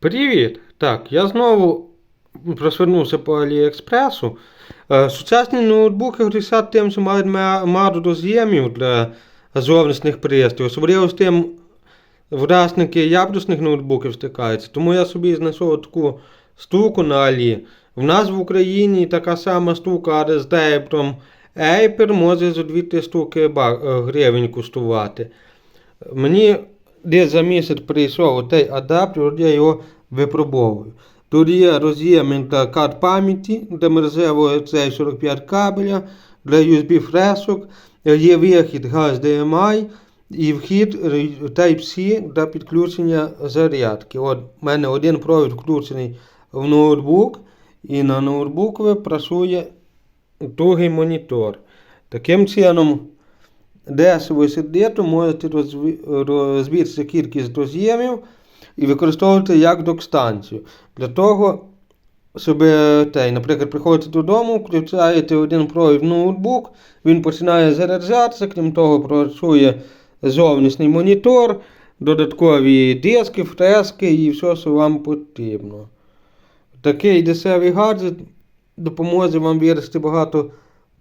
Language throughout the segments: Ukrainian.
Привіт! Так, я знову просвернувся по Аліекспресу. Е, Сучасні ноутбуки грішать тим, що мають ма- мало роз'ємів для зовнішніх пристроїв. Особливо з тим власники яблучних ноутбуків стикаються. Тому я собі знайшов таку штуку на Алі. В нас в Україні така сама штука, з дебром Aper може за 2-3 штуки е, гривень коштувати. Мені десь за місяць прийшов той адаптер, я його випробовую. Тут є роз'єм для карт пам'яті, для мережевого цей 45 кабеля, для USB флешок, є вихід HDMI і вхід Type-C для підключення зарядки. От у мене один провід включений в ноутбук, і на ноутбукові працює другий монітор. Таким чином, дешево і сердито можете розві- кількість роз'ємів і використовувати як док-станцію. Для того, щоб, е, те, наприклад, приходите додому, включаєте один провід ноутбук, він починає заряджатися, крім того, працює зовнішній монітор, додаткові диски, фрески і все, що вам потрібно. Такий дешевий гаджет допоможе вам вирішити багато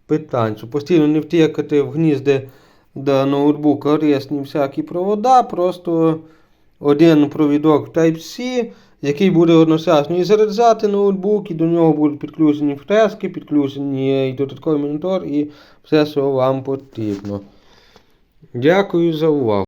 питань, щоб постійно не втікати в гнізди до ноутбука різні всякі провода, просто один провідок Type-C, який буде одночасно і заряджати ноутбук, і до нього будуть підключені фрески, підключені і додатковий монітор, і все, що вам потрібно. Дякую за увагу.